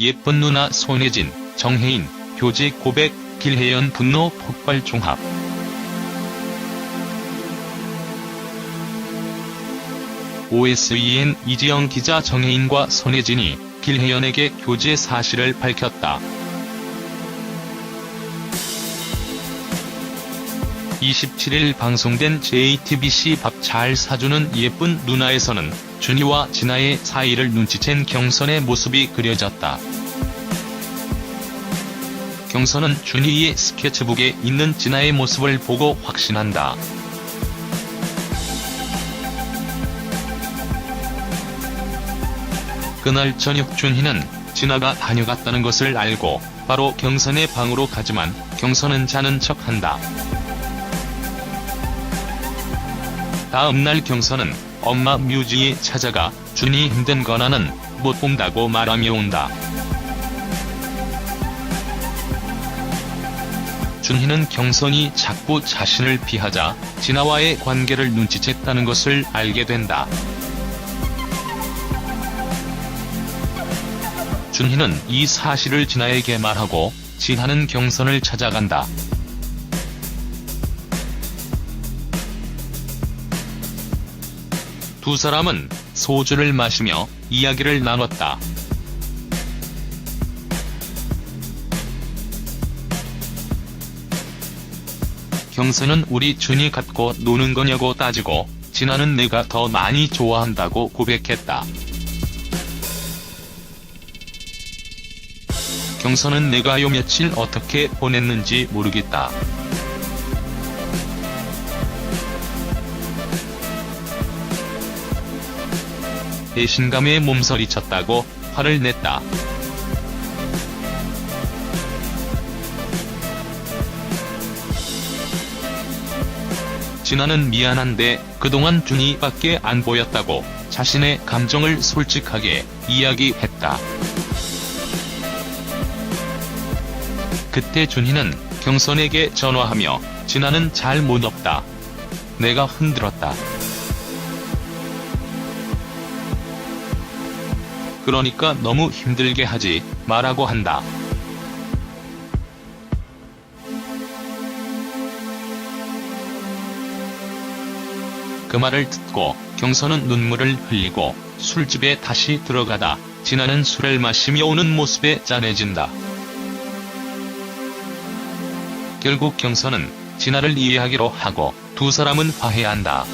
예쁜 누나 손예진, 정혜인, 교제 고백, 길혜연 분노 폭발 종합. OSEN 이지영 기자 정혜인과 손예진이 길혜연에게 교제 사실을 밝혔다. 27일 방송된 JTBC 밥 잘 사주는 예쁜 누나에서는 준희와 진아의 사이를 눈치챈 경선의 모습이 그려졌다. 경선은 준희의 스케치북에 있는 진아의 모습을 보고 확신한다. 그날 저녁 준희는 진아가 다녀갔다는 것을 알고 바로 경선의 방으로 가지만 경선은 자는 척한다. 다음날 경선은 엄마 뮤지에 찾아가 준이 힘든 거 나는 못 본다고 말하며 온다. 준희는 경선이 자꾸 자신을 피하자 진아와의 관계를 눈치챘다는 것을 알게 된다. 준희는 이 사실을 진아에게 말하고 진아는 경선을 찾아간다. 두 사람은 소주를 마시며 이야기를 나눴다. 경선은 우리 준이 갖고 노는 거냐고 따지고 진아는 내가 더 많이 좋아한다고 고백했다. 경선은 내가 요 며칠 어떻게 보냈는지 모르겠다. 배신감에 몸서리쳤다고 화를 냈다. 진아는 미안한데 그동안 준이밖에 안 보였다고 자신의 감정을 솔직하게 이야기했다. 그때 준희는 경선에게 전화하며 진아는 잘 못 없다. 내가 흔들었다. 그러니까 너무 힘들게 하지 마라고 한다. 그 말을 듣고 경선은 눈물을 흘리고 술집에 다시 들어가다 진아는 술을 마시며 오는 모습에 짠해진다. 결국 경선은 진아를 이해하기로 하고 두 사람은 화해한다.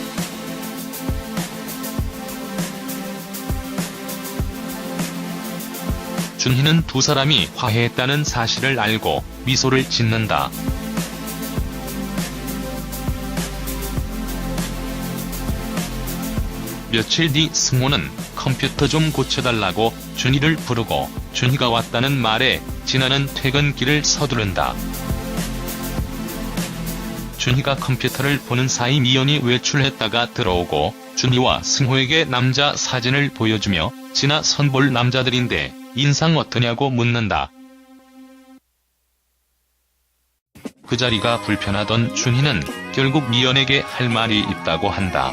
준희는 두 사람이 화해했다는 사실을 알고 미소를 짓는다. 며칠 뒤 승호는 컴퓨터 좀 고쳐달라고 준희를 부르고 준희가 왔다는 말에 진아는 퇴근길을 서두른다. 준희가 컴퓨터를 보는 사이 미연이 외출했다가 들어오고 준희와 승호에게 남자 사진을 보여주며 진아 선볼 남자들인데 인상 어떠냐고 묻는다. 그 자리가 불편하던 준희는 결국 미연에게 할 말이 있다고 한다.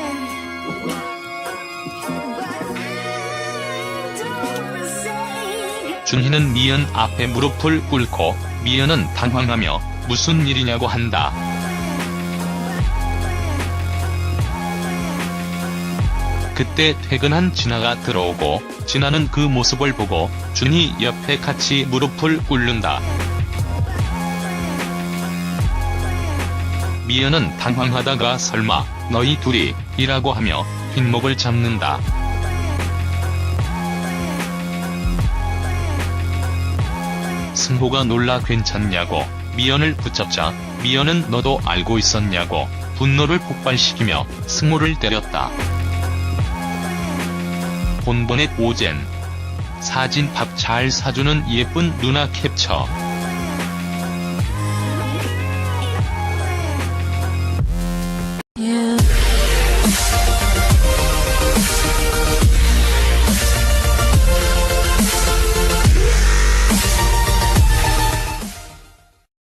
준희는 미연 앞에 무릎을 꿇고 미연은 당황하며 무슨 일이냐고 한다. 그때 퇴근한 진아가 들어오고 진아는 그 모습을 보고 준희 옆에 같이 무릎을 꿇는다. 미연은 당황하다가 설마 너희 둘이 이라고 하며 뒷목을 잡는다. 승호가 놀라 괜찮냐고 미연을 붙잡자 미연은 너도 알고 있었냐고 분노를 폭발시키며 승호를 때렸다. 본본의 오젠. 사진 밥 잘 사주는 예쁜 누나 캡처